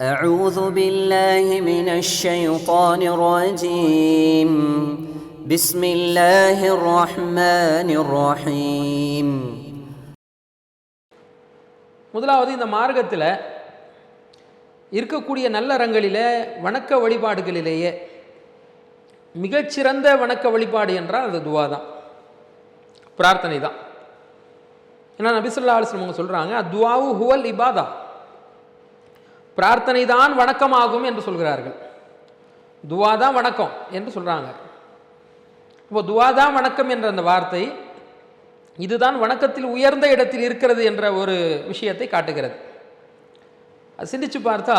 أعوذ بالله من الشيطان الرجيم بسم الله الرحمن الرحيم முதலாவது இந்த மார்க்கத்தில் இருக்கக்கூடிய நல்லறங்களிலே வணக்க வழிபாடுகளிலேயே மிகச்சிறந்த வணக்க வழிபாடு என்றால் அது துவா தான் பிரார்த்தனை தான் ஏன்னா நபிசுல்லா அலுவலம் அவங்க சொல்கிறாங்க துவாவு ஹுவல் இபாதா பிரார்த்தனை தான் வணக்கமாகும் என்று சொல்கிறார்கள். துவா தான் வணக்கம் என்று சொல்கிறாங்க இப்போ துவா தான் வணக்கம் என்ற அந்த வார்த்தை இதுதான் வணக்கத்தில் உயர்ந்த இடத்தில் இருக்கிறது என்ற ஒரு விஷயத்தை காட்டுகிறது. அது சிந்திச்சு பார்த்தா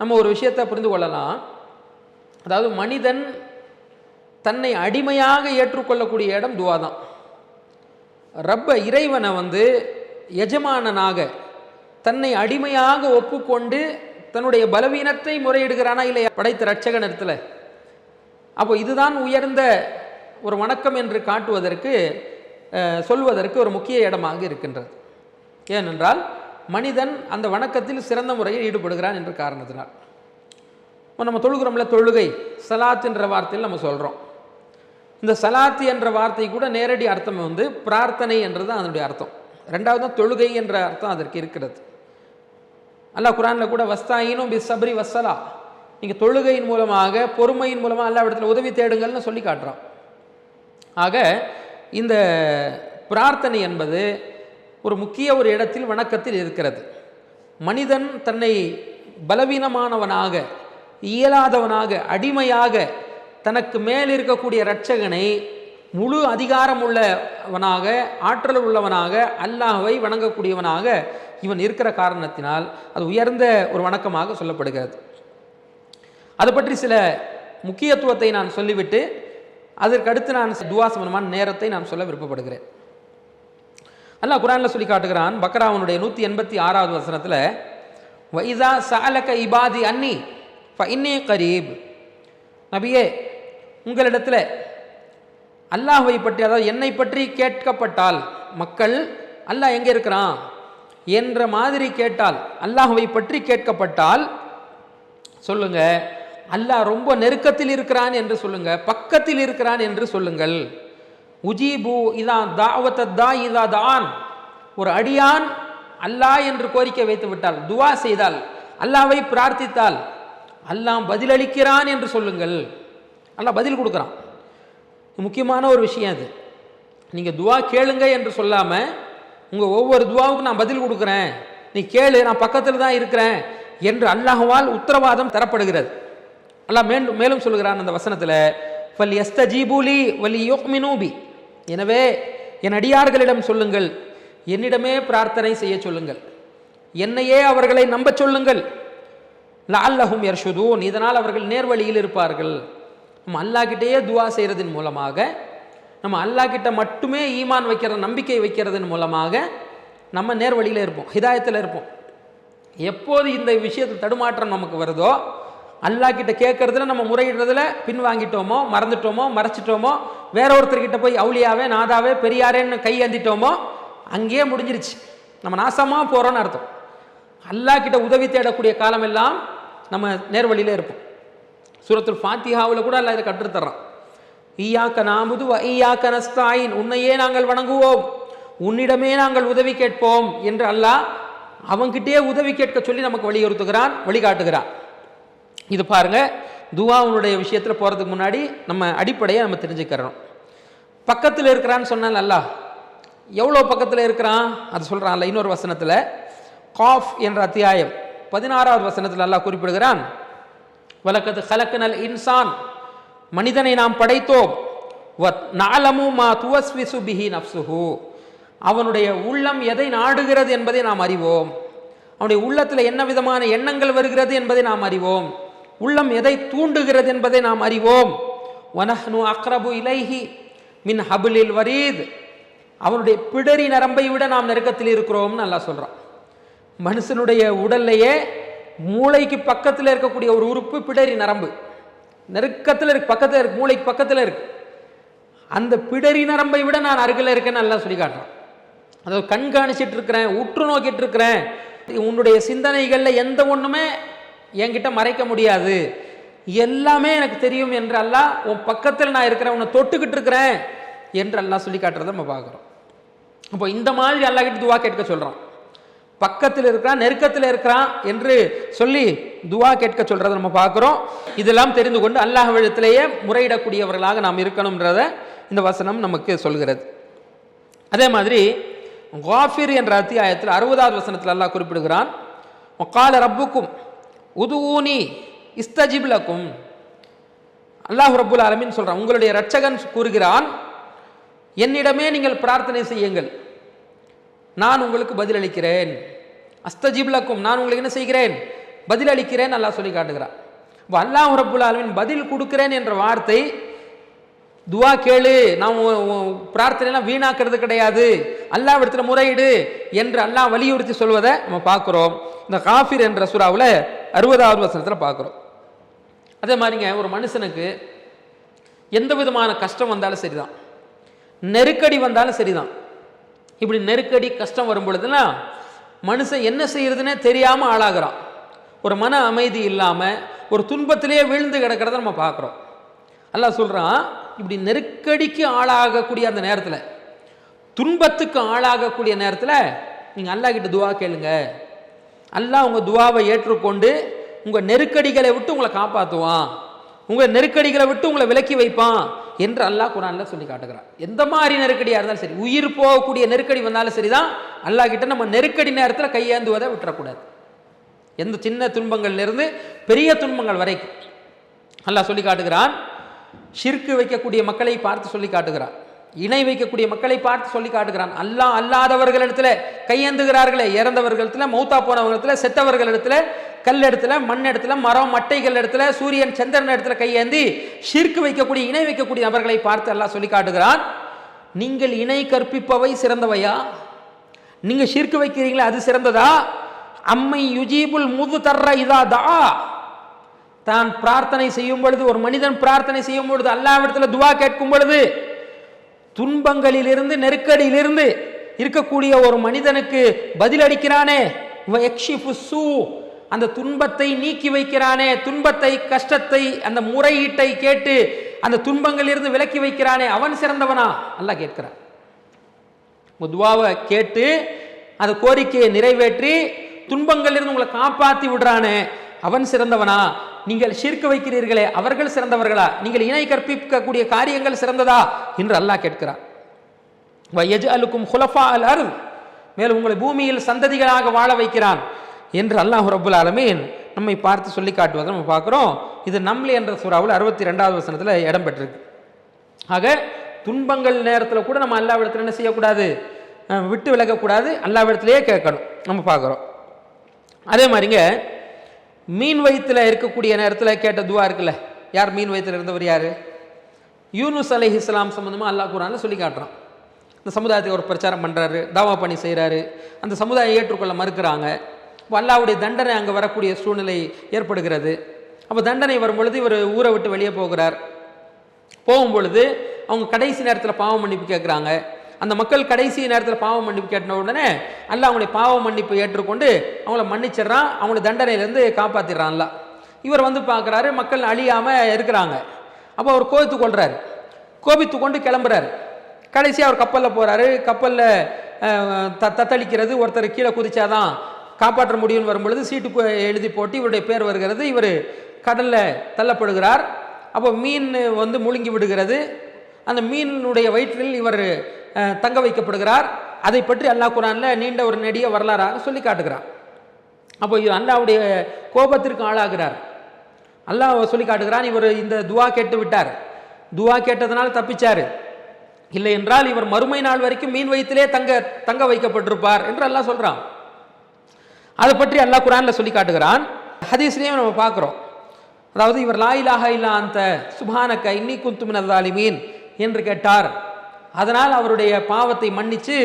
நம்ம ஒரு விஷயத்தை புரிந்து கொள்ளலாம். அதாவது மனிதன் தன்னை அடிமையாக ஏற்றுக்கொள்ளக்கூடிய இடம் துவா தான் ரப்ப இறைவனை வந்து எஜமானனாக தன்னை அடிமையாக ஒப்புக்கொண்டு தன்னுடைய பலவீனத்தை முறையிடுகிறானா இல்லையா? படைத்த ரட்சகன் இடத்துல. அப்போ இதுதான் உயர்ந்த ஒரு வணக்கம் என்று காட்டுவதற்கு சொல்வதற்கு ஒரு முக்கிய இடமாக இருக்கின்றது. ஏனென்றால் மனிதன் அந்த வணக்கத்தில் சிறந்த முறையில் ஈடுபடுகிறான் என்ற காரணத்தினால். இப்போ நம்ம தொழுகிறோம்ல தொழுகை. சலாத் என்ற வார்த்தையில் நம்ம சொல்கிறோம் இந்த சலாத் என்ற வார்த்தை கூட நேரடி அர்த்தம் வந்து பிரார்த்தனை என்றது தான் அதனுடைய அர்த்தம். ரெண்டாவது தான் தொழுகை என்ற அர்த்தம் அதற்கு இருக்கிறது. அல்லாஹ் குரானில் கூட வஸ்தாயினும் பி சபரி வசலா நீங்கள் தொழுகையின் மூலமாக பொறுமையின் மூலமாக எல்லா இடத்துல உதவி தேடுங்கள்னு சொல்லி காட்டுறான். ஆக இந்த பிரார்த்தனை என்பது ஒரு முக்கிய ஒரு இடத்தில் வணக்கத்தில் இருக்கிறது. மனிதன் தன்னை பலவீனமானவனாக இயலாதவனாக அடிமையாக தனக்கு மேல் இருக்கக்கூடிய இரட்சகனை முழு அதிகாரம் உள்ளவனாக ஆற்றல் உள்ளவனாக அல்லாஹ்வை வணங்கக்கூடியவனாக இவன் இருக்கிற காரணத்தினால் அது உயர்ந்த ஒரு வணக்கமாக சொல்லப்படுகிறது. அது பற்றி சில முக்கியத்துவத்தை நான் சொல்லிவிட்டு அதற்கடுத்து நான் துவா சம்பந்தமான நேரத்தை நான் சொல்ல விருப்பப்படுகிறேன். அல்லாஹ் குரானில் சொல்லி காட்டுகிறான் பக்ராவனுடைய நூற்றி எண்பத்தி ஆறாவது வசனத்தில் வைதா சாலக இபாதி அன்னி ஃபைன்னே கரீப். நபியே உங்களிடத்தில் அல்லாஹுவை பற்றி அதாவது என்னை பற்றி கேட்கப்பட்டால் மக்கள் அல்லாஹ் எங்கே இருக்கிறான்? என்ற மாதிரி கேட்டால் அல்லாஹுவை பற்றி கேட்கப்பட்டால் சொல்லுங்க அல்லாஹ் ரொம்ப நெருக்கத்தில் இருக்கிறான் என்று சொல்லுங்க பக்கத்தில் இருக்கிறான் என்று சொல்லுங்கள். உஜீபு இதா தாவத்தா இதா தான். ஒரு அடியான் அல்லாஹ் என்று கோரிக்கை வைத்து விட்டால் துவா செய்தால் அல்லாவை பிரார்த்தித்தால் அல்லாஹ் பதிலளிக்கிறான் என்று சொல்லுங்கள். அல்லாஹ் பதில் கொடுக்குறான். முக்கியமான ஒரு விஷயம் அது. நீங்கள் துவா கேளுங்க என்று சொல்லாமல் உங்கள் ஒவ்வொரு துவாவுக்கும் நான் பதில் கொடுக்குறேன். நீ கேளு நான் பக்கத்தில் தான் இருக்கிறேன் என்று அல்லாஹுவால் உத்தரவாதம் தரப்படுகிறது. அல்லாஹ் மேலும் மேலும் சொல்கிறான் அந்த வசனத்தில் ஃபல் எஸ்தஜீபூலி வலி யோக்மினூபி எனவே என் அடியார்களிடம் சொல்லுங்கள் என்னிடமே பிரார்த்தனை செய்ய சொல்லுங்கள். என்னையே அவர்களை நம்பச் சொல்லுங்கள். லால்லஹும் யர்ஷுதூன். இதனால் அவர்கள் நேர்வழியில் இருப்பார்கள். நம்ம அல்லாஹ்கிட்டயே துவா செய்கிறதன் மூலமாக நம்ம அல்லாஹ்கிட்ட மட்டுமே ஈமான் வைக்கிற நம்பிக்கை வைக்கிறதன் மூலமாக நம்ம நேர்வழியில் இருப்போம் ஹிதாயத்தில் இருப்போம். எப்போது இந்த விஷயத்தில் தடுமாற்றம் நமக்கு வருதோ அல்லாஹ் கிட்ட கேட்கறதுல நம்ம முறையிடுறதுல பின்வாங்கிட்டோமோ மறந்துட்டோமோ மறைச்சிட்டோமோ வேற ஒருத்தர்கிட்ட போய் அவுளியாவே நாதாவே பெரியாரேன்னு கையேந்திட்டோமோ அங்கேயே முடிஞ்சிருச்சு. நம்ம நாசமாக போகிறோன்னு அர்த்தம். அல்லாஹ் கிட்ட உதவி தேடக்கூடிய காலமெல்லாம் நம்ம நேர்வழியில் இருப்போம். சூரத்துல் ஃபாத்திஹாவில் கூட அல்லா இதை கற்றுத்தர்றான். ஈயாக்க நாமுது வ ஈயாக்க நஸ்தாயின். உன்னையே நாங்கள் வணங்குவோம். உன்னிடமே நாங்கள் உதவி கேட்போம் என்று அல்லாஹ் அவங்கிட்டே உதவி கேட்க சொல்லி நமக்கு வலியுறுத்துகிறான் வழிகாட்டுகிறான். இது பாருங்க துவாவுனுடைய விஷயத்தில் போகிறதுக்கு முன்னாடி நம்ம அடிப்படையை நம்ம தெரிஞ்சுக்கிறோம் பக்கத்தில் இருக்கிறான்னு சொன்னால் அல்லாஹ் எவ்வளோ பக்கத்தில் இருக்கிறான்? அது சொல்கிறான்ல இன்னொரு வசனத்தில் காஃப் என்ற அத்தியாயம் பதினாறாவது வசனத்தில் அல்லாஹ் குறிப்பிடுகிறான் வழக்கத்து ஹலக்கனல் இன்சான் மனிதனை நாம் படைத்தோம். வத் நாலமு மா துவஸ்விசு பிஹி நப்சுஹு. அவனுடைய உள்ளம் எதை நாடுகிறது என்பதை நாம் அறிவோம். அவனுடைய உள்ளத்தில் என்ன விதமான எண்ணங்கள் வருகிறது என்பதை நாம் அறிவோம். உள்ளம் எதை தூண்டுகிறது என்பதை நாம் அறிவோம். வனஹ்னு அக்ரபு இலைஹி மின் ஹபுலில் வரீத். அவனுடைய பிடரி நரம்பை விட நாம் நெருக்கத்தில் இருக்கிறோம்னு நல்லா சொல்கிறான் மனுஷனுடைய உடல்லையே மூளைக்கு பக்கத்தில் இருக்கக்கூடிய ஒரு உறுப்பு பிடரி நரம்பு. நெருக்கத்தில் இருக்கு பக்கத்தில் இருக்கு மூளைக்கு பக்கத்தில் இருக்கு. அந்த பிடரி நரம்பை விட நான் அருகில் இருக்கேன்னு நல்லா சொல்லி காட்டுறான். அதாவது கண்காணிச்சிட்டு இருக்கிறேன் உற்று நோக்கிட்டு இருக்கிறேன். உன்னுடைய சிந்தனைகளில் எந்த ஒன்றுமே என்கிட்ட மறைக்க முடியாது. எல்லாமே எனக்கு தெரியும் என்று அல்லாஹ் உன் பக்கத்தில் நான் இருக்கிறேன் உன்னை தொட்டுக்கிட்டு இருக்கிறேன் என்று அல்லாஹ் சொல்லி காட்டுறதை நம்ம பார்க்குறோம். அப்போ இந்த மாதிரி அல்லாஹ் கிட்ட துவா கேட்க சொல்கிறான் பக்கத்தில் இருக்கிறான் நெருக்கத்தில் இருக்கிறான் என்று சொல்லி துவா கேட்க சொல்றதை நம்ம பார்க்குறோம். இதெல்லாம் தெரிந்து கொண்டு அல்லாஹ் விழத்திலேயே முறையிடக்கூடியவர்களாக நாம் இருக்கணும்ன்றத இந்த வசனம் நமக்கு சொல்கிறது. அதே மாதிரி காஃபிர் என்ற அத்தியாயத்தில் அறுபதாவது வசனத்தில் அல்லாஹ் குறிப்பிடுகிறான் கால ரப்புக்கும் உதுவூனி இஸ்தஜிப்லக்கும் அல்லாஹ் ரப்புல் அலமின்னு சொல்கிறான் உங்களுடைய ரட்சகன் கூறுகிறான் என்னிடமே நீங்கள் பிரார்த்தனை செய்யுங்கள். நான் உங்களுக்கு பதிலளிக்கிறேன். அஸ்தஜிப்லக்கும் நான் உங்களுக்கு என்ன செய்கிறேன்? பதிலளிக்கிறேன் அல்லாஹ் சொல்லி காட்டுகிறான். இப்போ அல்லாஹ் ரப்புல் ஆலமீன் பதில் கொடுக்கிறேன் என்ற வார்த்தை துவா கேளு நான் பிரார்த்தனைலாம் வீணாக்கிறது கிடையாது. அல்லாஹ் இடத்துல முறையிடு என்று அல்லாஹ் வலியுறுத்தி சொல்வதை நம்ம பார்க்குறோம். இந்த காஃபிர் என்ற சுறாவில் அறுபதாவது வசனத்தில் பார்க்குறோம். அதே மாதிரிங்க ஒரு மனுஷனுக்கு எந்த விதமான கஷ்டம் வந்தாலும் சரிதான். நெருக்கடி வந்தாலும் சரிதான். இப்படி நெருக்கடி கஷ்டம் வரும் பொழுதுலாம் மனுஷன் என்ன செய்கிறதுனே தெரியாமல் ஆளாகிறான். ஒரு மன அமைதி இல்லாமல் ஒரு துன்பத்திலேயே வீழ்ந்து கிடக்கிறத நம்ம பார்க்குறோம். அல்லாஹ் சொல்கிறான் இப்படி நெருக்கடிக்கு ஆளாகக்கூடிய அந்த நேரத்தில் துன்பத்துக்கு ஆளாகக்கூடிய நேரத்தில் நீங்கள் அல்லாஹ் கிட்ட துவா கேளுங்க. அல்லாஹ் உங்கள் துவாவை ஏற்றுக்கொண்டு உங்கள் நெருக்கடிகளை விட்டு உங்களை காப்பாற்றுவான் உங்கள் நெருக்கடிகளை விட்டு உங்களை விலக்கி வைப்பான். என்று அல்லாஹ் குரானில் சொல்லி காட்டுகிறான். எந்த மாதிரி நெருக்கடியாக இருந்தாலும் சரி உயிர் போகக்கூடிய நெருக்கடி வந்தாலும் சரி தான் அல்லாஹ் கிட்ட நம்ம நெருக்கடி நேரத்தில் கையேந்துவதை விட்டுறக்கூடாது. எந்த சின்ன துன்பங்கள்லேருந்து பெரிய துன்பங்கள் வரைக்கும். அல்லாஹ் சொல்லி காட்டுகிறான் ஷிர்க்கு வைக்கக்கூடிய மக்களை பார்த்து சொல்லி காட்டுகிறான். இணை வைக்கக்கூடிய மக்களை பார்த்து சொல்லி காட்டுகிறான். அல்லா அல்லாதவர்களிடத்துல கையேந்துகிறார்களே. இறந்தவர்களிடத்துல மௌத்தா போனவர்களிடத்துல செத்தவர்களிடத்துல கல் இடத்துல மண் இடத்துல மரம் மட்டைகள் இடத்துல சூரியன் சந்திரன் இடத்துல கையேந்தி ஷிர்க்கு வைக்கக்கூடிய இணை வைக்கக்கூடிய நபர்களை பார்த்து எல்லாம் சொல்லி காட்டுகிறான். நீங்கள் இணை கற்பிப்பவை சிறந்தவையா? நீங்க ஷிர்க்கு வைக்கிறீங்களே அது சிறந்ததா? அம்மை யுஜீபுல் முது தர்ற இதாதா தான் பிரார்த்தனை செய்யும் பொழுது ஒரு மனிதன் பிரார்த்தனை செய்யும் பொழுது அல்லாவிடத்தில் துவா கேட்கும் பொழுது துன்பங்களிலிருந்து நெருக்கடியிலிருந்து இருக்கக்கூடிய ஒரு மனிதனுக்கு பதிலளிக்கிறானே. சூ. அந்த துன்பத்தை நீக்கி வைக்கிறானே. துன்பத்தை கஷ்டத்தை அந்த முறையீட்டை கேட்டு அந்த துன்பங்களிலிருந்து விலக்கி வைக்கிறானே. அவன் சிறந்தவனா? அல்லாஹ் கேட்கிறான். உங்க கேட்டு அந்த கோரிக்கையை நிறைவேற்றி துன்பங்களிலிருந்து உங்களை காப்பாத்தி விடுறானே. அவன் சிறந்தவனா? நீங்கள் சீர்க்க வைக்கிறீர்களே அவர்கள் சிறந்தவர்களா? நீங்கள் இணை கற்பிக்கக்கூடிய காரியங்கள் சிறந்ததா? என்று அல்லாஹ் கேட்கிறான். அலுக்கும் ஹுலஃபா அல் அருள் மேலும் உங்களை பூமியில் சந்ததிகளாக வாழ வைக்கிறான் என்று அல்லாஹ் ரபுல் ஆலமீன் நம்மை பார்த்து சொல்லி காட்டுவதை நம்ம பார்க்குறோம். இது நம்லி என்ற சூறாவில் அறுபத்தி ரெண்டாவது வசனத்தில் இடம்பெற்றிருக்கு ஆக துன்பங்கள் நேரத்தில் கூட நம்ம அல்லாவிடத்தில் என்ன செய்யக்கூடாது? விட்டு விலகக்கூடாது. அல்லாவிடத்திலேயே கேட்கணும். நம்ம பார்க்குறோம். அதே மாதிரிங்க மீன் வயிற்றில் இருக்கக்கூடிய நேரத்தில் கேட்ட துவா இருக்குல்ல? யார் மீன் வயிற்றில் இருந்தவர் யார்? யூனுஸ் அலை இஸ்லாம் சம்மந்தமாக அல்லாஹ் குரானில் சொல்லி காட்டுறான். இந்த சமுதாயத்துக்கு ஒரு பிரச்சாரம் பண்ணுறாரு தாவா பணி செய்கிறாரு அந்த சமுதாயம் ஏற்றுக்கொள்ள மறுக்கிறாங்க. இப்போ அல்லாவுடைய தண்டனை அங்கே வரக்கூடிய சூழ்நிலை ஏற்படுகிறது. அப்போ தண்டனை வரும் பொழுது இவர் ஊரை விட்டு வெளியே போகிறார். போகும் பொழுது அவங்க கடைசி நேரத்தில் பாவம் மன்னிப்பு கேட்குறாங்க. அந்த மக்கள் கடைசி நேரத்தில் பாவ மன்னிப்பு கேட்டின உடனே அல்ல அவங்களுடைய பாவ மன்னிப்பு ஏற்றுக்கொண்டு அவங்கள மன்னிச்சிடுறான் அவங்கள தண்டனையிலேருந்து காப்பாற்றிடுறான்ல இவர் வந்து பார்க்குறாரு மக்கள் அழியாமல் இருக்கிறாங்க. அப்போ அவர் கோபித்து கொள்கிறாரு கோபித்து கொண்டு கிளம்புறாரு. கடைசி அவர் கப்பலில் போகிறாரு கப்பலில் த தத்தளிக்கிறது. ஒருத்தர் கீழே குதிச்சாதான் காப்பாற்ற முடியும்னு வரும்பொழுது சீட்டு எழுதி போட்டு இவருடைய பேர் வருகிறது. இவர் கடலில் தள்ளப்படுகிறார். அப்போ மீன் வந்து முழுங்கி விடுகிறது. அந்த மீனுடைய வயிற்றில் இவர் தங்க வைக்கப்படுகிறார். அதை பற்றி அல்லாஹ் குரானில் நீண்ட ஒரு நெடிய வரலாறாக சொல்லி காட்டுகிறார் அப்போ இவர் அல்லாவுடைய கோபத்திற்கு ஆளாகிறார். அல்லாஹ் சொல்லி காட்டுகிறான் இவர் இந்த துவா கேட்டு விட்டார். துவா கேட்டதனால் தப்பிச்சார். இல்லை என்றால் இவர் மறுமை நாள் வரைக்கும் மீன் வயிற்றிலே தங்க தங்க வைக்கப்பட்டிருப்பார் என்று அல்லாஹ் சொல்கிறான் அதை பற்றி அல்லாஹ் குரானில் சொல்லி காட்டுகிறான். ஹதீஸ்லேயும் நம்ம பார்க்குறோம். அதாவது இவர் லாயிலாக இல்லா அந்த சுபானக்க இன்னி குந்துமின் மீன் என்று கேட்டார். அதனால் அவருடைய பாவத்தை மன்னித்து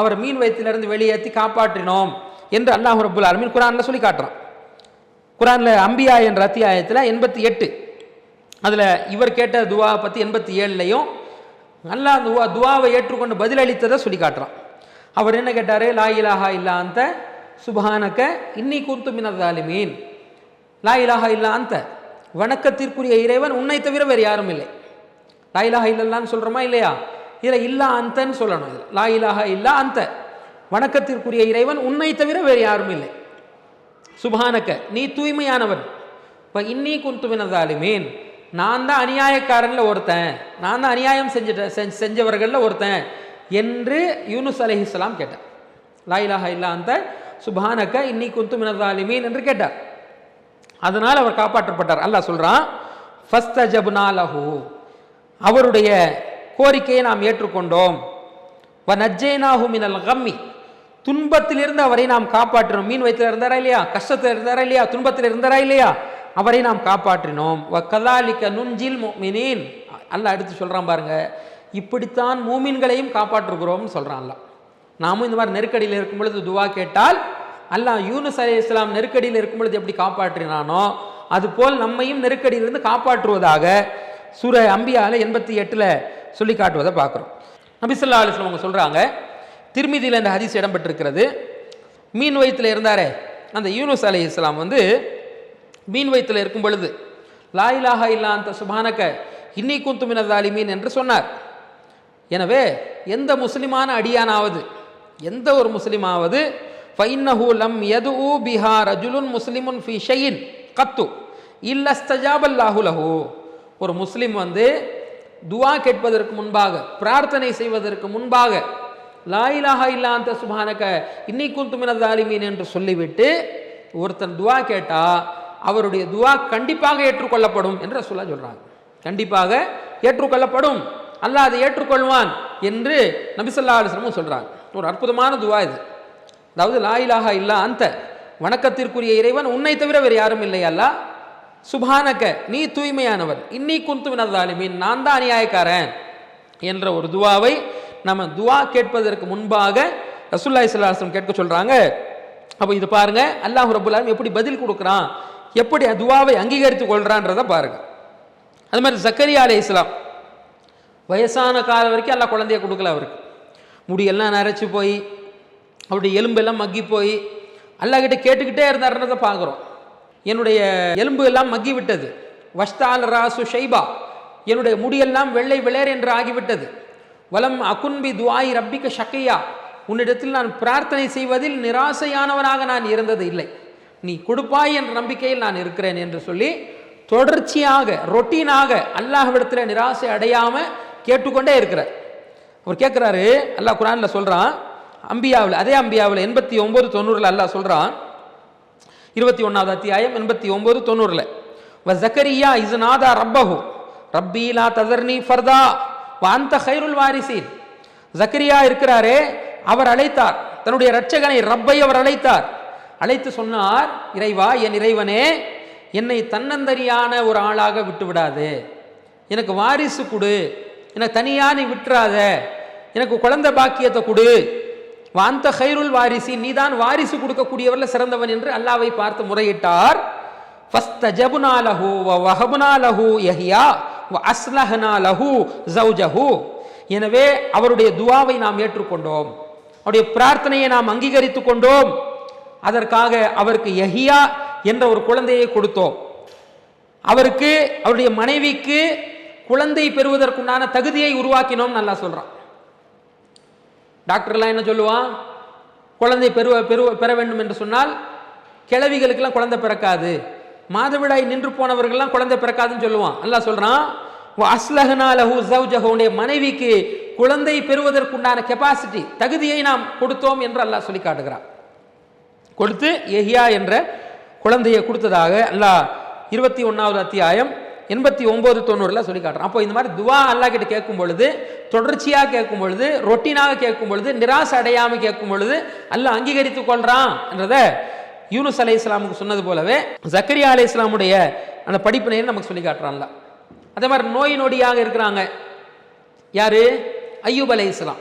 அவர் மீன் வயிற்றிலிருந்து வெளியேற்றி காப்பாற்றினோம் என்று அல்லாஹ் ரபுல் ஆலமீன் குரானில் சொல்லி காட்டுறான். குரானில் அம்பியா என்ற அத்தியாயத்தில் எண்பத்தி எட்டு. அதில் இவர் கேட்ட துவாவை பற்றி எண்பத்தி ஏழுலையும் நல்லா அந்த துவா துவாவை ஏற்றுக்கொண்டு பதிலளித்ததை சொல்லி காட்டுறான். அவர் என்ன கேட்டார்? லா இலாஹா இல்லா அந்த சுபானக்க இன்னி கூர்த்து மினதாலிமீன் லா இலாஹா இல்லா அந்த வணக்கத்திற்குரிய இறைவன் உன்னை தவிர வேறு யாரும் இல்லை. லா இலாஹா இல்லல்லான்னு சொல்கிறோமா இல்லையா? இதில் இல்லா அந்தன்னு சொல்லணும் இதில். லா இலாக இல்லா அந்த. வணக்கத்திற்குரிய இறைவன் உன்னை தவிர வேறு யாரும் இல்லை. சுபானக்க நீ தூய்மையானவன். இப்போ இன்னி குந்துமினதாலுமீன் நான் தான் அநியாயக்காரனில் ஒருத்தன். நான் தான் அநியாயம் செஞ்சுட்டேன் செஞ்ச செஞ்சவர்களில் ஒருத்தன் என்று யூனுஸ் அலைஹிஸ்ஸலாம் கேட்டார். லாயிலாக இலாஹா இல்லா அந்த சுபானக்க இன்னி குந்துமினதாலுமீன் என்று கேட்டார். அதனால் அவர் காப்பாற்றப்பட்டார். அல்லாஹ் சொல்கிறான் ஃபஸ்தஜப்னா லஹு. அவருடைய கோரிக்கையை நாம் ஏற்றுக்கொண்டோம். வ நஜ்ஜைனாஹு மினல் கம்மி. துன்பத்திலிருந்து அவரை நாம் காப்பாற்றினோம். மீன் வயிற்றில் இருந்தாரா இல்லையா? கஷ்டத்தில் இருந்தாரா இல்லையா? துன்பத்தில் இருந்தாரா இல்லையா? அவரை நாம் காப்பாற்றினோம். வ கதாலிக்க நுஞ்சில் மினீன் அல்ல எடுத்து சொல்கிறான் பாருங்க இப்படித்தான் மூமின்களையும் காப்பாற்றுகிறோம்னு சொல்கிறான்ல நாமும் இந்த மாதிரி நெருக்கடியில் இருக்கும் பொழுது துவா கேட்டால் அல்லாஹ் யூனுஸ் அலி இஸ்லாம் நெருக்கடியில் இருக்கும் பொழுது எப்படி காப்பாற்றினானோ அதுபோல் நம்மையும் நெருக்கடியிலிருந்து காப்பாற்றுவதாக. சூர அம்பியால எண்பத்தி எட்டில் சொல்லி காட்டுவதை பார்க்குறோம். நபிசல்லா அலிஸ்லம் அவங்க சொல்கிறாங்க திருமிதியில் இந்த ஹதீஸ் இடம்பெற்றிருக்கிறது. மீன் வயிற்றில் இருந்தாரே? அந்த யூனுஸ் அலி இஸ்லாம் வந்து மீன் வயிற்றில் இருக்கும் பொழுது லா இலாஹா இல்லா அந்த சுபானக்க இன்னி குந்து தாலி மீன் என்று சொன்னார். எனவே எந்த முஸ்லிமான அடியானாவது எந்த ஒரு முஸ்லிமாவது ஃபைன்னஹூ லம் யது பிஹா ரஜுலுன் முஸ்லிமுன் ஃபி ஷையின் கத்து இல்லஸ்தஜாபல்லாஹு லஹூ. ஒரு முஸ்லீம் வந்து துவா கேட்பதற்கு முன்பாக பிரார்த்தனை செய்வதற்கு முன்பாக லாயிலாக இல்லாந்த இல்லா அந்த சுபானக இன்னி குந்து என்று சொல்லிவிட்டு ஒருத்தன் துவா கேட்டா அவருடைய துவா கண்டிப்பாக ஏற்றுக்கொள்ளப்படும் என்று சொல்ல சொல்றாங்க. கண்டிப்பாக ஏற்றுக்கொள்ளப்படும். அல்லாஹ் அதை ஏற்றுக்கொள்வான் என்று நபிசல்லா அலிஸ்லமும் சொல்றாங்க. ஒரு அற்புதமான துவா இது. அதாவது லாயிலாக இல்லா அந்த வணக்கத்திற்குரிய இறைவன் உன்னை தவிர வேறு யாரும் இல்லை சுபானக்க நீ தூய்மையானவர். இன்னி குந்து வினதாலிமீன் நான் தான் அநியாயக்காரன் என்ற ஒரு துவாவை நம்ம துவா கேட்பதற்கு முன்பாக ரசூல்லாய் சல்லாஹம் கேட்க சொல்றாங்க. அப்போ இது பாருங்க அல்லாஹ் ரபுல்லாலும் எப்படி பதில் கொடுக்குறான்? எப்படி துவாவை அங்கீகரித்து கொள்றான்றதை பாருங்க. அது மாதிரி ஜக்கரியா அலே இஸ்லாம் வயசான காலம் வரைக்கும் எல்லாம் குழந்தைய கொடுக்கல அவருக்கு. முடியெல்லாம் நரைச்சி போய் அவருடைய எலும்பெல்லாம் மக்கி போய் அல்லாஹ்கிட்ட கேட்டுக்கிட்டே இருந்தாருன்றதை பார்க்குறோம். என்னுடைய எலும்பு எல்லாம் மக்கிவிட்டது. வஷ்தால் ராசு ஷைபா. என்னுடைய முடியெல்லாம் வெள்ளை வெளேர் என்று ஆகிவிட்டது. வலம் அகுன்பி துவாய் ரப்பிக்க ஷக்கையா. உன்னிடத்தில் நான் பிரார்த்தனை செய்வதில் நிராசையானவனாக நான் இருந்தது இல்லை. நீ கொடுப்பாய் என்ற நம்பிக்கையில் நான் இருக்கிறேன் என்று சொல்லி தொடர்ச்சியாக ரொட்டீனாக அல்லாஹ்விடத்தில் நிராசை அடையாமல் கேட்டுக்கொண்டே இருக்கிறார். அவர் கேட்குறாரு அல்லாஹ் குரானில் சொல்கிறான் அம்பியாவில் அதே அம்பியாவில் எண்பத்தி ஒம்பது தொண்ணூறில் அல்லாஹ் சொல்கிறான் இருபத்தி ஒன்றாவது அத்தியாயம் எண்பத்தி ஒம்பது தொண்ணூறுல. வ ஜக்கரியா இஸ் நாதா ரப்பஹு. ரப்பி லா ததர்னி ஃபர்தா. வாந்த அந்த ஹைருல் வாரிசீன். ஜக்கரியா இருக்கிறாரே அவர் அழைத்தார். தன்னுடைய இரட்சகனை ரப்பை அவர் அழைத்தார். அழைத்து சொன்னார் இறைவா என் இறைவனே என்னை தன்னந்தனியான ஒரு ஆளாக விட்டு விடாது எனக்கு வாரிசு கொடு. எனக்கு தனியாக நீ விட்டுறாத. எனக்கு குழந்தை பாக்கியத்தை கொடு. வாந்த ஹைருல் வாரிசி நீதான் வாரிசு கொடுக்கக்கூடியவரில் சிறந்தவன் என்று அல்லாவை பார்த்து முறையிட்டார். ஃபஸ்தஜபுனா லஹு வ வஹபுனா லஹு யஹியா வ அஸ்லஹனா லஹு ஜௌஜஹு எனவே அவருடைய துவாவை நாம் ஏற்றுக்கொண்டோம். அவருடைய பிரார்த்தனையை நாம் அங்கீகரித்துக் கொண்டோம். அதற்காக அவருக்கு யஹியா என்ற ஒரு குழந்தையை கொடுத்தோம். அவருக்கு அவருடைய மனைவிக்கு குழந்தை பெறுவதற்குண்டான தகுதியை உருவாக்கினோம் நல்லா சொல்றான். டாக்டர்லாம் என்ன சொல்லுவான் குழந்தை பெறுவ பெறுவ பெற வேண்டும் என்று சொன்னால் கிழவிகளுக்கெல்லாம் குழந்தை பிறக்காது. மாதவிடாய் நின்று போனவர்கள்லாம் குழந்தை பிறக்காதுன்னு சொல்லுவான். அல்லாஹ் சொல்கிறான் அஸ்லஹனா லஹு ஜௌஜஹுடைய மனைவிக்கு குழந்தை பெறுவதற்குண்டான கெப்பாசிட்டி தகுதியை நாம் கொடுத்தோம் என்று அல்லாஹ் சொல்லி காட்டுகிறான். கொடுத்து எஹியா என்ற குழந்தையை கொடுத்ததாக அல்லாஹ் இருபத்தி ஒன்றாவது அத்தியாயம் எண்பத்தி ஒம்பது தொண்ணூறில் சொல்லி காட்டுறான். அப்போ இந்த மாதிரி துவா அல்லாஹ் கிட்ட கேட்கும் பொழுது தொடர்ச்சியாக கேட்கும் பொழுது ரொட்டீனாக கேட்கும் பொழுது நிராசை அடையாமல் கேட்கும் பொழுது அல்லாஹ் அங்கீகரித்துக் கொள்றான்ன்றத யூனுஸ் அலை இஸ்லாமுக்கு சொன்னது போலவே ஜக்கரியா அலை இஸ்லாமுடைய அந்த படிப்பினையை நமக்கு சொல்லி காட்டுறான்ல. அதே மாதிரி நோய் நொடியாக இருக்கிறாங்க. யாரு? ஐயூப் அலை இஸ்லாம்.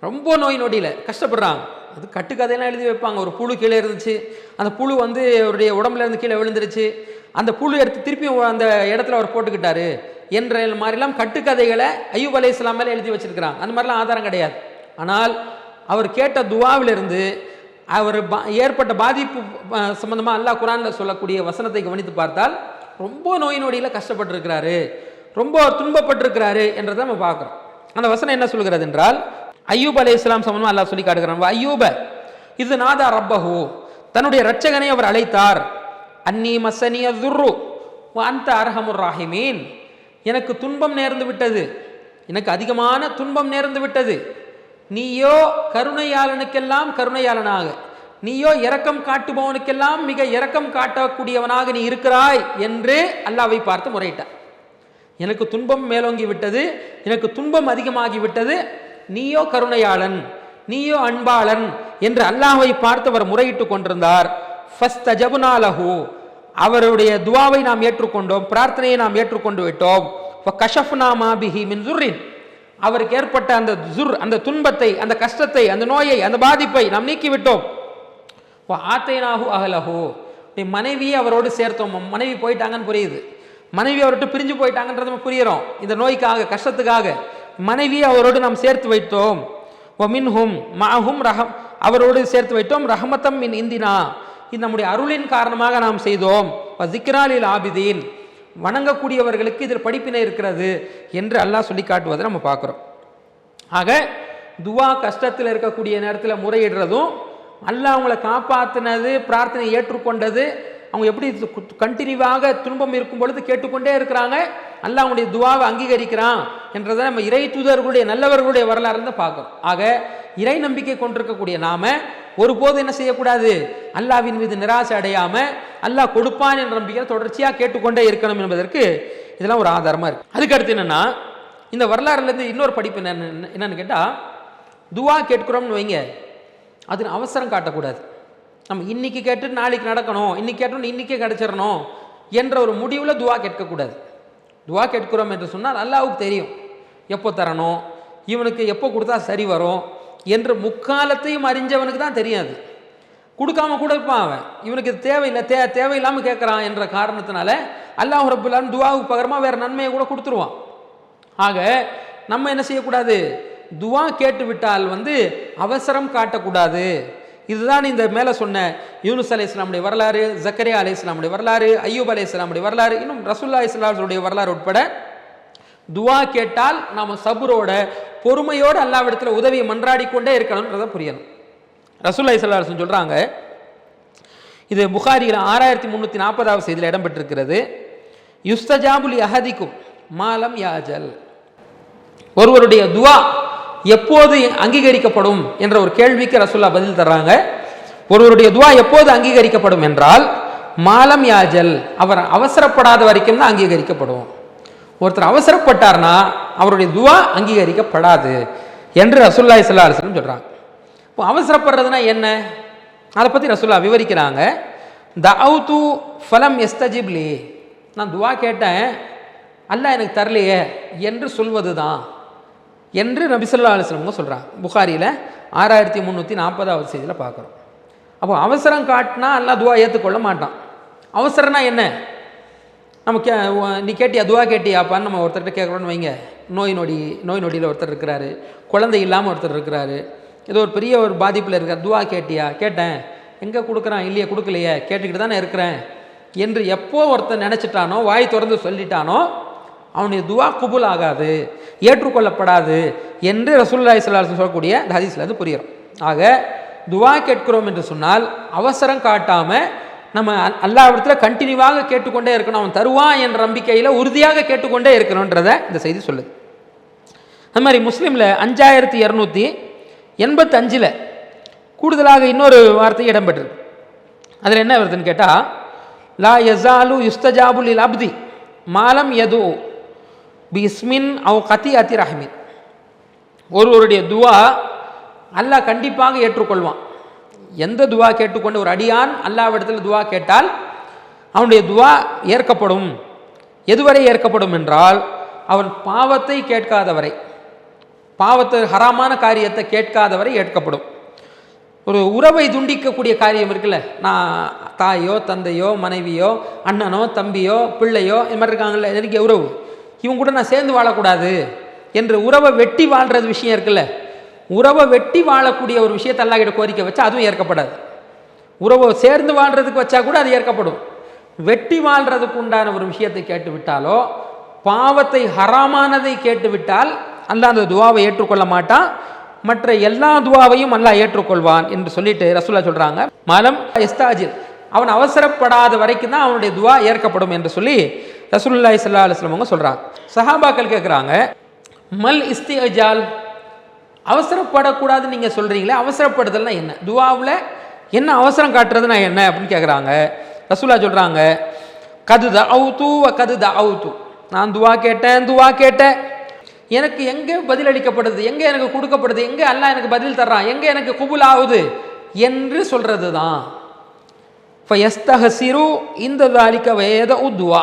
ரொம்ப நோய் நொடியில் கஷ்டப்படுறாங்க. அது கட்டுக்கதையெல்லாம் எழுதி வைப்பாங்க. ஒரு புழு கீழே இருந்துச்சு. அந்த புழு வந்து அவருடைய உடம்புல இருந்து கீழே விழுந்துருச்சு. அந்த புழு எடுத்து திருப்பி அந்த இடத்துல அவர் போட்டுக்கிட்டாரு என்ற மாதிரிலாம் கட்டுக்கதைகளை ஐயூப் அலை இஸ்லாம் மேலே எழுதி வச்சிருக்கிறான் அந்த மாதிரிலாம் ஆதாரம் கிடையாது. ஆனால் அவர் கேட்ட துவாவிலிருந்து அவர் பா- ஏற்பட்ட பாதிப்பு சம்மந்தமாக அல்லாஹ் குரான்ல சொல்லக்கூடிய வசனத்தை கவனித்து பார்த்தால் ரொம்ப நோய் நொடியில் கஷ்டப்பட்டிருக்கிறாரு. ரொம்ப துன்பப்பட்டிருக்கிறாரு என்றதை நம்ம பார்க்குறோம். அந்த வசனம் என்ன சொல்கிறது என்றால் ஐயூப் அலை இஸ்லாம் சம்மந்தமாக அல்லாஹ் சொல்லி காட்டுகிறான் ஐயூப இது நாதா ரப்பஹூ. தன்னுடைய ரட்சகனை அவர் அழைத்தார். அன்னி மசனிய துர்ரு. அந்த அரஹமுர் ராஹிமீன். எனக்கு துன்பம் நேர்ந்து விட்டது. எனக்கு அதிகமான துன்பம் நேர்ந்து விட்டது. நீயோ கருணையாளனுக்கெல்லாம் கருணையாளனாக. நீயோ இரக்கம் காட்டுபவனுக்கெல்லாம் மிக இரக்கம் காட்டக்கூடியவனாக நீ இருக்கிறாய் என்று அல்லாவை பார்த்து முறையிட்டார். எனக்கு துன்பம் மேலோங்கி விட்டது. எனக்கு துன்பம் அதிகமாகி விட்டது. நீயோ கருணையாளன். நீயோ அன்பாளன் என்று அல்லாஹை பார்த்து அவர் முறையிட்டு கொண்டிருந்தார். ஃபஸ்தஜபுனாலஹு அவருடைய துவாவை நாம் ஏற்றுக்கொண்டோம் பிரார்த்தனையை நாம் ஏற்றுக்கொண்டு விட்டோம். கஷஃப்னா மாபிஹி மின் ஜுர்ரின் அவருக்கு ஏற்பட்ட அந்த ஜுர் அந்த துன்பத்தை அந்த கஷ்டத்தை அந்த நோயை அந்த பாதிப்பை நாம் நீக்கிவிட்டோம். ஆத்தைனாகு அகலஹோ நீ மனைவியை அவரோடு சேர்த்தோம். மனைவி போயிட்டாங்கன்னு புரியுது. மனைவி அவர்கிட்ட பிரிஞ்சு போயிட்டாங்கன்றது நம்ம புரியுறோம். இந்த நோய்க்காக கஷ்டத்துக்காக. மனைவியை அவரோடு நாம் சேர்த்து வைத்தோம். ஒமின்ஹும் மாஹும் ரஹம் அவரோடு சேர்த்து வைத்தோம். ரஹமத்தம் மின் இந்தினா. இது நம்முடைய அருளின் காரணமாக நாம் செய்தோம். ஜிக்ராலில் ஆபிதீன். வணங்கக்கூடியவர்களுக்கு இதில் படிப்பினை இருக்கிறது என்று அல்லாஹ் சொல்லி காட்டுவதை நம்ம பார்க்குறோம். ஆக துவா கஷ்டத்தில் இருக்கக்கூடிய நேரத்தில் முறையிடுறதும் அல்லாஹ் அவங்கள காப்பாற்றினது பிரார்த்தனை ஏற்றுக்கொண்டது அவங்க எப்படி கண்டினியூவாக துன்பம் இருக்கும் பொழுது கேட்டுக்கொண்டே இருக்கிறாங்க. அல்லாவுடைய துவாவை அங்கீகரிக்கிறான் என்றதை நம்ம இறை தூதர்களுடைய நல்லவர்களுடைய வரலாறு தான் பார்க்கும் ஆக இறை நம்பிக்கை கொண்டிருக்கக்கூடிய நாம ஒருபோதும் என்ன செய்யக்கூடாது? அல்லாவின் மீது நிராசை அடையாம அல்லாஹ் கொடுப்பான் என்ற நம்பிக்கை தொடர்ச்சியாக கேட்டுக்கொண்டே இருக்கணும் என்பதற்கு இதெல்லாம் ஒரு ஆதாரமா இருக்கு. அதுக்கு அடுத்து என்னன்னா இந்த வரலாறுலேருந்து இன்னொரு படிப்பு என்ன என்னன்னு கேட்டால் துவா கேட்கிறோம்னு வைங்க. அது அவசரம் காட்டக்கூடாது. நம்ம இன்னைக்கு கேட்டு நாளைக்கு நடக்கணும் இன்னைக்கு கேட்டோம்னு இன்னைக்கே கிடச்சிடணும் என்ற ஒரு முடிவில் துவா கேட்கக்கூடாது. துவா கேட்கிறோம் என்று சொன்னால் அல்லாவுக்கு தெரியும். எப்போ தரணும்? இவனுக்கு எப்போ கொடுத்தா சரி வரும்? என்று முக்காலத்தையும் அறிஞ்சவனுக்கு தான் தெரியாது. கொடுக்காம கூட இருப்பான் அவன். இவனுக்கு இது தேவையில்லை தே தேவையில்லாமல் கேட்குறான் என்ற காரணத்தினால அல்லாஹ் ரபுல்லான்னு துவாவுக்கு பகரமாக வேறு நன்மையை கூட கொடுத்துருவான். ஆக நம்ம என்ன செய்யக்கூடாது? துவா கேட்டு விட்டால் வந்து அவசரம் காட்டக்கூடாது. இதுதான் இந்த மேலே சொன்ன யூனுஸ் அலி இஸ்லாமுடைய வரலாறு ஜக்கரியா அலி இஸ்லாமுடைய வரலாறு ஐயூப் அலி இஸ்லாமுடைய வரலாறு இன்னும் ரசுல்லா இஸ்லாமுடைய வரலாறு உட்பட துவா கேட்டால் நாம் சபுரோட பொறுமையோடு அல்லாவிடத்தில் உதவியை மன்றாடி கொண்டே இருக்கணுன்றதை புரியணும் ரசுல்லா இஸ்லாம் சொல்கிறாங்க இது புகாரியில் ஆறாயிரத்தி முந்நூற்றி நாற்பதாவது செய்தியில் இடம்பெற்றிருக்கிறது. யுஸ்தஜாபுலி அஹதிக்கும் மாலம் யாஜல். ஒருவருடைய துவா எப்போது அங்கீகரிக்கப்படும் என்ற ஒரு கேள்விக்கு ரசுல்லா பதில் தர்றாங்க. ஒருவருடைய துவா எப்போது அங்கீகரிக்கப்படும் என்றால் மாலம் யாஜல் அவர் அவசரப்படாத வரைக்கும் தான் அங்கீகரிக்கப்படும் ஒருத்தர் அவசரப்பட்டார்னா அவருடைய துவா அங்கீகரிக்கப்படாது என்று ரசுல்லா இஸ்லா அலுவலம் சொல்கிறாங்க இப்போ அவசரப்படுறதுனா என்ன? அதை பற்றி ரசுல்லா விவரிக்கிறாங்க. த அவுத்து ஃபலம் எஸ்தஜிப்லி. நான் துவா கேட்டேன். அல்ல எனக்கு தரலையே என்று சொல்வது தான் என்று நபிசல்லா அலுவலமங்க சொல்கிறாங்க புகாரியில் ஆறாயிரத்தி முந்நூற்றி நாற்பதாவது செய்தியில் பார்க்குறோம். அப்போ அவசரம் காட்டினா எல்லாம் துவா ஏற்றுக்கொள்ள மாட்டான். அவசரம்னா என்ன? நம்ம கே நீ கேட்டியா? துவா கேட்டியாப்பான்னு நம்ம ஒருத்தர்கிட்ட கேட்குறோன்னு வைங்க. நோய் நொடி நோய் நொடியில் ஒருத்தர் இருக்கிறாரு. குழந்தை இல்லாமல் ஒருத்தர் இருக்கிறாரு. ஏதோ ஒரு பெரிய ஒரு பாதிப்பில் இருக்கார். துவா கேட்டியா? கேட்டேன். எங்கே கொடுக்குறான்? இல்லையே கொடுக்கலையே. கேட்டுக்கிட்டு தானே இருக்கிறேன். என்று எப்போ ஒருத்தன் நினச்சிட்டானோ வாய் திறந்து சொல்லிட்டானோ அவனுடைய துவா குபுல் ஆகாது ஏற்றுக்கொள்ளப்படாது என்று ரசூல்லாய் இஸ்லாம் சொல்லக்கூடிய இந்த வந்து இருந்து புரிகிறோம் ஆக துவா கேட்கிறோம் என்று சொன்னால் அவசரம் காட்டாமல் நம்ம அல்- அல்லாவிடத்தில் கண்டினியூவாக கேட்டுக்கொண்டே இருக்கணும். அவன் தருவான் என்ற நம்பிக்கையில் உறுதியாக கேட்டுக்கொண்டே இருக்கணுன்றதை இந்த செய்தி சொல்லுது. அது மாதிரி முஸ்லீமில் அஞ்சாயிரத்தி இரநூத்தி எண்பத்தஞ்சில் கூடுதலாக இன்னொரு வார்த்தை இடம்பெற்றிருக்கு. அதில் என்ன வருதுன்னு கேட்டால் லா யசாலு யுஸ்தஜாபுல் அப்தி மாலம் யது. பிஸ்மின் அவ் கத்தி அத்தி ரஹ்மின். ஒருவருடைய துவா அல்லாஹ் கண்டிப்பாக ஏற்றுக்கொள்வான். எந்த துவா கேட்டுக்கொண்டு ஒரு அடியான் அல்லாவிடத்தில் துவா கேட்டால் அவனுடைய துவா ஏற்கப்படும். எதுவரை ஏற்கப்படும் என்றால் அவன் பாவத்தை கேட்காதவரை பாவத்தை ஹராமான காரியத்தை கேட்காதவரை ஏற்கப்படும். ஒரு உறவை துண்டிக்கக்கூடிய காரியம் இருக்குல்ல நான் தாயோ தந்தையோ மனைவியோ அண்ணனோ தம்பியோ பிள்ளையோ இது மாதிரி இருக்காங்கல்ல நெருங்கிய உறவு. இவங்க கூட நான் சேர்ந்து வாழக்கூடாது என்று உறவை வெட்டி வாழ்றது விஷயம் இருக்குல்ல. உறவை வெட்டி வாழக்கூடிய ஒரு விஷயத்தை அல்லாஹ் கிட்ட கோரிக்கை வச்சா அதுவும் ஏற்கப்படாது. உறவை சேர்ந்து வாழ்றதுக்கு வச்சா கூட அது ஏற்கப்படும். வெட்டி வாழ்றதுக்கு உண்டான ஒரு விஷயத்தை கேட்டு விட்டாலோ பாவத்தை ஹராமானதை கேட்டு விட்டால் அல்லாஹ் அந்த துவாவை ஏற்றுக்கொள்ள மாட்டான். மற்ற எல்லா துவாவையும் அல்லாஹ் ஏற்றுக்கொள்வான் என்று சொல்லிட்டு ரசூல்லா சொல்கிறாங்க மலம் எஸ்தாஜில் அவன் அவசரப்படாத வரைக்கும் தான் அவனுடைய துவா ஏற்கப்படும் என்று சொல்லி ரசூல்லாய் சல்லா அலைஹி சொல்கிறாங்க சஹாபாக்கள் கேட்குறாங்க மல் இஸ்திஅஜால் அவசரப்படக்கூடாதுன்னு நீங்கள் சொல்கிறீங்களே அவசரப்படுதல்னா என்ன? துவாவில் என்ன அவசரம் காட்டுறதுனா என்ன அப்படின்னு கேட்குறாங்க ரசூலா சொல்கிறாங்க கது த அவுத்து கது த அவுத்து நான் துவா கேட்டேன் துவா கேட்டேன். எனக்கு எங்கே பதில் அளிக்கப்படுது எங்கே எனக்கு கொடுக்கப்படுது எங்கே அல்லா எனக்கு பதில் தர்றான் எங்கே எனக்கு குபுல் ஆகுது என்று சொல்கிறது தான் இப்போ எஸ்தஹசிரு இந்த தாலிக்க வேத துவா.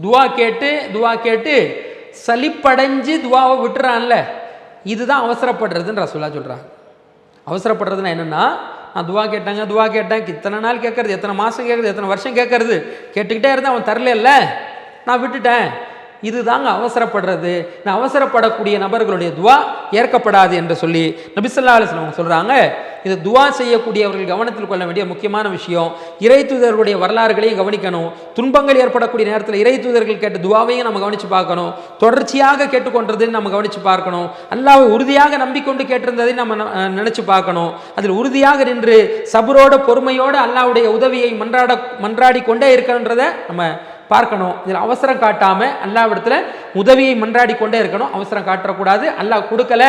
துவா கேட்டு துவா கேட்டு சலிப்படைஞ்சு துவாவை விட்டுறான்ல. இதுதான் அவசரப்படுறதுன்னு ரசூலா சொல்கிறாங்க அவசரப்படுறதுன்னா என்னென்னா நான் துவா கேட்டாங்க துவா கேட்டேன். இத்தனை நாள் கேட்கறது எத்தனை மாதம் கேட்குறது எத்தனை வருஷம் கேட்கறது. கேட்டுக்கிட்டே இருந்தேன் அவன் தரல நான் விட்டுட்டேன். இதுதாங்க அவசரப்படுறது. நான் அவசரப்படக்கூடிய நபர்களுடைய துவா ஏற்கப்படாது என்று சொல்லி நபிசல்லா அலிஸ்லாம் அவங்க சொல்கிறாங்க இது துவா செய்யக்கூடியவர்கள் கவனத்தில் கொள்ள வேண்டிய முக்கியமான விஷயம். இறை தூதர்களுடைய வரலாறுகளையும் கவனிக்கணும். துன்பங்கள் ஏற்படக்கூடிய நேரத்தில் இறை தூதர்கள் கேட்ட துவாவையும் நம்ம கவனித்து பார்க்கணும். தொடர்ச்சியாக கேட்டுக்கொண்டதுன்னு நம்ம கவனித்து பார்க்கணும். அல்லாவை உறுதியாக நம்பிக்கொண்டு கேட்டிருந்ததை நம்ம ந- பார்க்கணும். அதில் உறுதியாக நின்று சபரோட பொறுமையோடு அல்லாவுடைய உதவியை மன்றாட மன்றாடி கொண்டே இருக்கணுன்றதை நம்ம பார்க்கணும். இதில் அவசரம் காட்டாமல் அல்லாவிடத்தில் உதவியை மன்றாடி கொண்டே இருக்கணும். அவசரம் காட்டக்கூடாது. அல்லாஹ் கொடுக்கல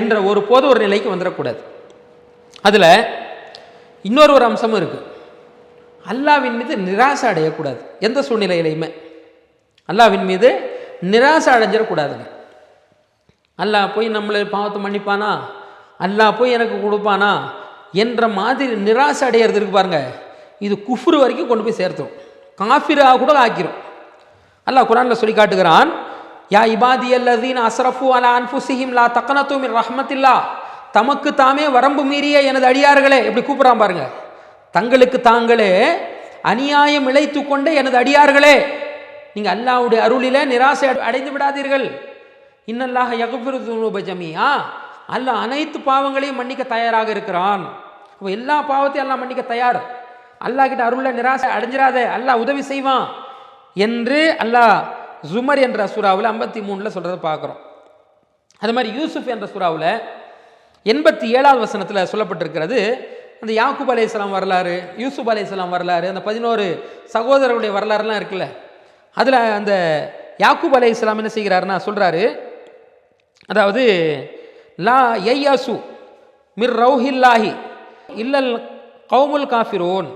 என்ற ஒரு போது ஒரு நிலைக்கு வந்துடக்கூடாது. அதில் இன்னொரு ஒரு அம்சமும் இருக்குது அல்லாவின் மீது நிராசை அடையக்கூடாது. எந்த சூழ்நிலையிலையுமே அல்லாவின் மீது நிராசை அடைஞ்சிடக்கூடாதுங்க அல்லாஹ் போய் நம்மளை பாவத்தை மன்னிப்பானா? அல்லாஹ் போய் எனக்கு கொடுப்பானா? என்ற மாதிரி நிராசை அடையிறது இருக்கு பாருங்கள் இது குஃப்ரு வரைக்கும் கொண்டு போய் சேர்த்துரும். காஃபிராக கூட ஆக்கிரும் அல்லாஹ் குரானில் சொல்லி காட்டுகிறான் யா இபாதி அல்லதீன் அஸ்ரஃபு அலா அன்ஃபுசிஹிம் லா தக்கனத்து மின் ரஹ்மத்தில்லா தமக்கு தாமே வரம்பு மீறிய எனது அடியார்களே எப்படி கூப்பிட்றான் பாருங்க. தங்களுக்கு தாங்களே அநியாயம் இழைத்து கொண்ட எனது அடியார்களே நீங்கள் அல்லாவுடைய அருளிலே நிராசை அடை- அடைந்து விடாதீர்கள். இன்னல்லாக யகுஃபிரு துனூப அல்லாஹ் அனைத்து பாவங்களையும் மன்னிக்க தயாராக இருக்கிறான். எல்லா பாவத்தையும் அல்லாஹ் மன்னிக்க தயார். அல்லாஹ் கிட்ட அருள நிராசை அடைஞ்சிடாத அல்லாஹ் உதவி செய்வான் என்று அல்லாஹ் ஜுமர் என்ற சூறாவில் ஐம்பத்தி மூணில் சொல்கிறத பார்க்குறோம். அது மாதிரி யூசுஃப் என்ற சூறாவில் எண்பத்தி ஏழாவது வசனத்தில் சொல்லப்பட்டிருக்கிறது. அந்த யாக்கூப் அலைஹிஸ்ஸலாம் வரலாறு யூசுப் அலைஹிஸ்ஸலாம் வரலாறு அந்த பதினோரு சகோதரருடைய வரலாறுலாம் இருக்குல்ல அதில் அந்த யாக்கூப் இஸ்லாம் என்ன செய்கிறாருன்னா சொல்கிறாரு அதாவது லா யையாசு மிர் ரௌஹில்லாஹி இல்லல் கவுமுல் காஃபிரோன்.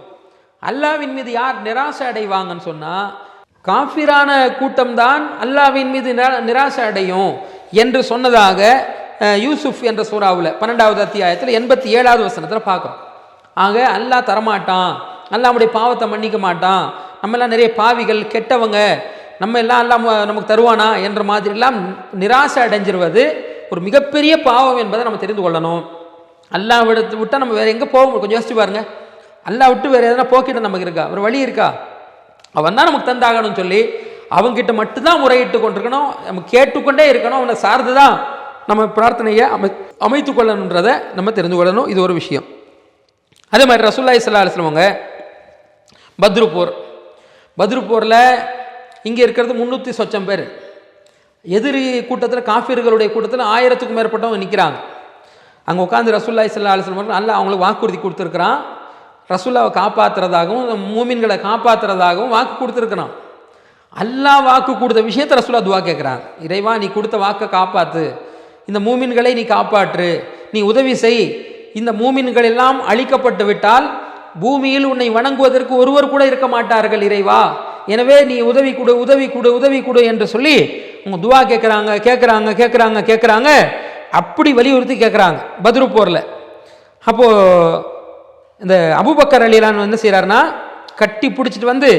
அல்லாவின் மீது யார் நிராசை அடைவாங்கன்னு சொன்னால் காஃபிரான கூட்டம்தான் அல்லாவின் மீது நிரா- நிராசை அடையும் என்று சொன்னதாக யூசுஃப் யூசுப் என்ற சூறாவில் பன்னெண்டாவது அத்தியாயத்தில் எண்பத்தி ஏழாவது வசனத்தில் பார்க்குறோம். ஆக அல்லாஹ் தரமாட்டான். அல்லாஹ் நம்முடைய பாவத்தை மன்னிக்க மாட்டான். நம்ம எல்லாம் நிறைய பாவிகள் கெட்டவங்க. நம்ம எல்லாம் எல்லாம் நமக்கு தருவானா என்ற மாதிரிலாம் நிராசை அடைஞ்சிருவது ஒரு மிகப்பெரிய பாவம் என்பதை நம்ம தெரிந்து கொள்ளணும். அல்லாஹ் விடுத்து விட்டால் நம்ம வேற எங்கே போக கொஞ்சம் யோசிச்சு பாருங்கள் அல்லா விட்டு வேறு எதனா போக்கிட்டு நமக்கு இருக்கா? ஒரு வழி இருக்கா? அவன் தான் நமக்கு தந்தாகணும்னு சொல்லி அவன்கிட்ட மட்டும்தான் முறையிட்டு கொண்டிருக்கணும். நம்ம கேட்டுக்கொண்டே இருக்கணும். அவனை சார்ந்து தான் நம்ம பிரார்த்தனையை அமை அமைத்து கொள்ளணுன்றதை நம்ம தெரிந்து கொள்ளணும். இது ஒரு விஷயம். அதே மாதிரி ரசூல்லாய் சல்லா அலுவலவங்க பத்ரு போர் பத்ரு போரில் இங்கே இருக்கிறது முந்நூற்றி சொச்சம் பேர். எதிரி கூட்டத்தில் காஃபீர்களுடைய கூட்டத்தில் ஆயிரத்துக்கும் மேற்பட்டவங்க நிற்கிறாங்க அங்கே உட்காந்து ரசூல்லாய் சல்லா அலுவலம் நல்லா அவங்களுக்கு வாக்குறுதி கொடுத்துருக்குறான். ரசுல்லாவை காப்பாற்றுறதாகவும் மூமின்களை காப்பாற்றுறதாகவும் வாக்கு கொடுத்துருக்கிறான் அல்லாஹ் வாக்கு கொடுத்த விஷயத்தை ரசுல்லா துவா கேட்குறாங்க இறைவா நீ கொடுத்த வாக்கை காப்பாற்று இந்த மூமின்களை நீ காப்பாற்று. நீ உதவி செய். இந்த மூமின்கள் எல்லாம் அழிக்கப்பட்டு விட்டால் பூமியில் உன்னை வணங்குவதற்கு ஒருவர் கூட இருக்க மாட்டார்கள் இறைவா. எனவே நீ உதவி கொடு உதவி கொடு உதவி கொடு என்று சொல்லி உங்க துவா கேட்குறாங்க கேட்குறாங்க கேட்குறாங்க கேட்குறாங்க அப்படி வலியுறுத்தி கேட்குறாங்க பதிரு போரில். அப்போது இந்த அபுபக்கர் அலிலான் என்ன செய்கிறாருன்னா கட்டி பிடிச்சிட்டு வந்து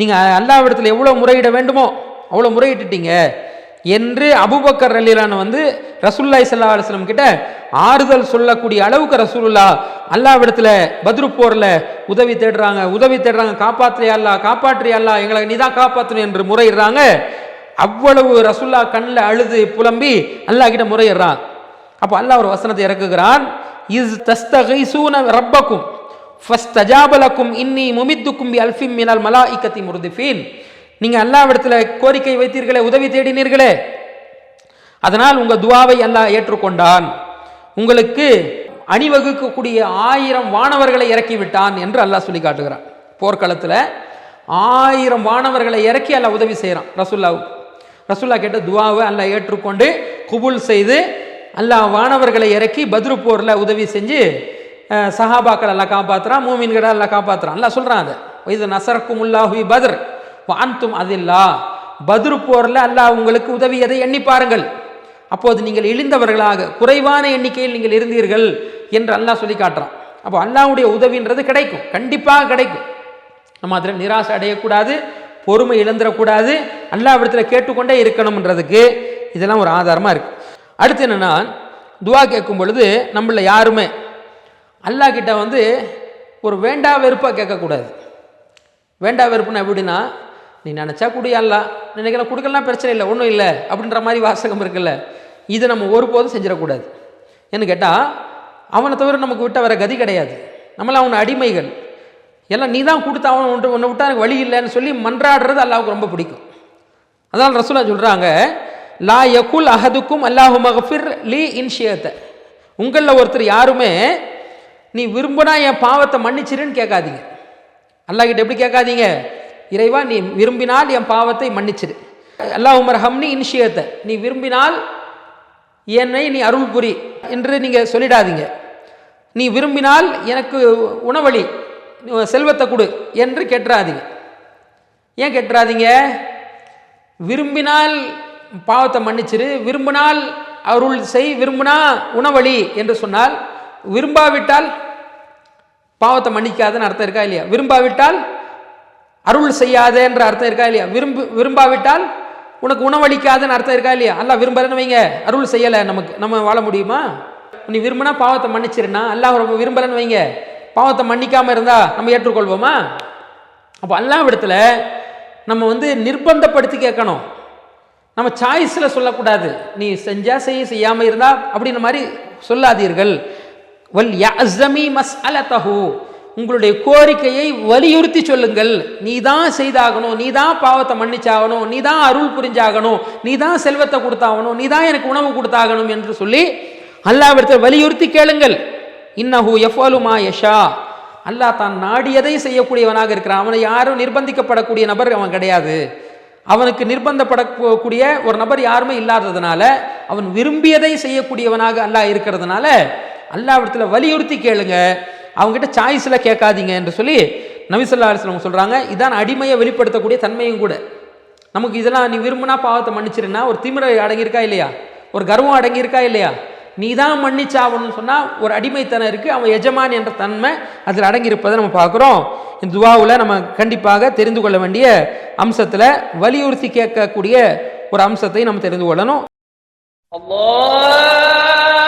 நீங்கள் அல்லாவிடத்தில் எவ்வளோ முறையிட வேண்டுமோ அவ்வளோ முறையிட்டுட்டீங்க என்று அபூபக்கர் அலிலான் வந்து ரசூல்லாய் சல்லா அலுவலம் கிட்ட ஆறுதல் சொல்லக்கூடிய அளவுக்கு ரசூலுல்லா அல்லாவிடத்தில் பத்ரு போரில் உதவி தேடுறாங்க உதவி தேடுறாங்க காப்பாற்றியா அல்லா காப்பாற்றியா அல்லா எங்களை நீதான் காப்பாற்றணும் என்று முறையிடுறாங்க. அவ்வளவு ரசுல்லா கண்ணில் அழுது புலம்பி அல்லாஹ் கிட்ட முறையிடுறான். அப்போ அல்லாஹ் ஒரு வசனத்தை இறக்குகிறான். இஸ் தஸ்தகைசூன ரப்பக்கும் ஃபஸ்தஜாபலக்கும் இன்னி முமித்துக்கும் பி அல்ஃபிம் மினல் மலாஇக்கத்தி முர்திஃபீன். நீங்கள் அல்லாவிடத்தில் கோரிக்கை வைத்தீர்களே உதவி தேடினீர்களே. அதனால் உங்கள் துவாவை அல்லாஹ் ஏற்றுக்கொண்டான். உங்களுக்கு அணிவகுக்கக்கூடிய ஆயிரம் வானவர்களை இறக்கி விட்டான் என்று அல்லாஹ் சொல்லி காட்டுகிறான். போர்க்களத்தில் ஆயிரம் வானவர்களை இறக்கி அல்ல உதவி செய்கிறான் ரசுல்லாவுக்கு ரசுல்லா கேட்ட துவாவை அல்ல ஏற்றுக்கொண்டு குபுல் செய்து அல்லாஹ் வானவர்களை இறக்கி பத்ரு போரில் உதவி செஞ்சு சஹாபாக்கள் எல்லாம் காப்பாற்றுறான் மூமின்களை எல்லாம் காப்பாற்றுறான் எல்லாம் சொல்கிறான் அதை. இது நசரக்கும் உல்லாஹி பத்ர். வான்தும் அதில்லா. பத்ரு போரில் அல்லாஹ் உங்களுக்கு உதவியதை எண்ணி பாருங்கள். அப்போது நீங்கள் இழிந்தவர்களாக குறைவான எண்ணிக்கையில் நீங்கள் இருந்தீர்கள் என்று அல்லாஹ் சொல்லி காட்டுறான். அப்போ அல்லாஹுடைய உதவின்றது கிடைக்கும் கண்டிப்பாக கிடைக்கும். நம்ம அதில் நிராசை அடையக்கூடாது பொறுமை இழந்துடக்கூடாது அல்லாவிடத்தில் கேட்டுக்கொண்டே இருக்கணும்ன்றதுக்கு இதெல்லாம் ஒரு ஆதாரமாக இருக்குது அடுத்து என்னென்னா துவா கேட்கும் பொழுது நம்மள யாருமே அல்லாஹ் கிட்ட வந்து ஒரு வேண்டா வெறுப்பாக கேட்கக்கூடாது. வேண்டா வெறுப்புன்னு எப்படின்னா நீ நினச்சா குடியாடலாம் அல்லா கொடுக்கலாம் பிரச்சனை இல்லை ஒன்றும் இல்லை அப்படின்ற மாதிரி வாசகம் இருக்குல்ல இது நம்ம ஒருபோதும் செஞ்சிடக்கூடாது. ஏன்னு கேட்டால் அவனை தவிர நமக்கு விட்ட வேற கதி கிடையாது. நம்மளாம் அவனை அடிமைகள். எல்லாம் நீ தான் கொடுத்த அவன் ஒன்று ஒன்று விட்டா எனக்கு வழி இல்லைன்னு சொல்லி மன்றாடுறது அல்லாவுக்கு ரொம்ப பிடிக்கும். அதனால் ரசூலா சொல்கிறாங்க லா யகுல் அஹதுக்கும் அல்லாஹு மகஃபிர் லீ இன்ஷியத்தை உங்களில் ஒருத்தர் யாருமே நீ விரும்பினா என் பாவத்தை மன்னிச்சிருன்னு கேட்காதீங்க. அல்லாஹ்கிட்ட எப்படி கேட்காதீங்க? இறைவா நீ விரும்பினால் என் பாவத்தை மன்னிச்சிடு. அல்லாஹ் உமர் ஹம்னி இன்ஷியத்தை நீ விரும்பினால் என்னை நீ அருள் புரி என்று நீங்கள் சொல்லிடாதீங்க. நீ விரும்பினால் எனக்கு உணவழி செல்வத்தை கொடு என்று கெட்டுறாதீங்க. ஏன் கேட்டுறாதீங்க? விரும்பினால் பாவத்தை மன்னிச்சிரு விரும்பினால் அருள் செய் விரும்பினா உணவழி என்று சொன்னால் விரும்பாவிட்டால் பாவத்தை மன்னிக்காதன்னு அர்த்தம் இருக்கா இல்லையா? விரும்பாவிட்டால் அருள் செய்யாதேன்ற அர்த்தம் இருக்கா இல்லையா? விரும்பு விரும்பாவிட்டால் உனக்கு உணவளிக்காதன்னு அர்த்தம் இருக்கா இல்லையா? அல்லா விரும்பலன்னு வைங்க. அருள் செய்யலை நமக்கு. நம்ம வாழ முடியுமா? நீ விரும்பினா பாவத்தை மன்னிச்சிருனா அல்லாஹ் ரொம்ப விரும்பலன்னு வைங்க. பாவத்தை மன்னிக்காமல் இருந்தால் நம்ம ஏற்றுக்கொள்வோமா? அப்போ அல்லாவிடத்தில் நம்ம வந்து நிர்பந்தப்படுத்தி கேட்கணும். நம்ம சாய்ஸில் சொல்லக்கூடாது. நீ செஞ்சால் செய்ய செய்யாமல் இருந்தால் அப்படின்ற மாதிரி சொல்லாதீர்கள். வல் யஸமி மஸ் அலதஹு உங்களுடைய கோரிக்கையை வலியுறுத்தி சொல்லுங்கள். நீ தான் செய்தாகணும் நீ தான் பாவத்தை மன்னிச்சாகணும் நீ தான் அருள் புரிஞ்சாகணும் நீ தான் செல்வத்தை கொடுத்தாகணும் நீ தான் எனக்கு உணவு கொடுத்தாகணும் என்று சொல்லி அல்லாவிடத்தில் வலியுறுத்தி கேளுங்கள். இன்னஹு எஃபலு மா யஷா. அல்லாஹ் தான் நாடியதை செய்யக்கூடியவனாக இருக்கிறான். அவனை யாரும் நிர்பந்திக்கப்படக்கூடிய நபர் அவன் கிடையாது. அவனுக்கு நிர்பந்தப்படக்கூடிய ஒரு நபர் யாருமே இல்லாததுனால அவன் விரும்பியதை செய்யக்கூடியவனாக அல்லாஹ் இருக்கிறதுனால அல்லாவிடத்தில் வலியுறுத்தி கேளுங்க. அவங்ககிட்ட சாய்ஸில் கேட்காதீங்க என்று சொல்லி நபிசல்லா அலிஸ்லாம் சொல்கிறாங்க இதான் அடிமையை வெளிப்படுத்தக்கூடிய தன்மையும் கூட. நமக்கு இதெல்லாம் நீ விரும்பினா பாவத்தை மன்னிச்சிருன்னா ஒரு திமிரை அடங்கியிருக்கா இல்லையா? ஒரு கர்வம் அடங்கியிருக்கா இல்லையா? நீ தான் மன்னிச்சாவணும்னு சொன்னால் ஒரு அடிமைத்தனம் இருக்குது அவன் எஜமான் என்ற தன்மை அதில் அடங்கியிருப்பதை நம்ம பார்க்குறோம். இந்த துவாவில் நம்ம கண்டிப்பாக தெரிந்து கொள்ள வேண்டிய அம்சத்தில் வலியுறுத்தி கேட்கக்கூடிய ஒரு அம்சத்தை நம்ம தெரிந்து கொள்ளணும். Allah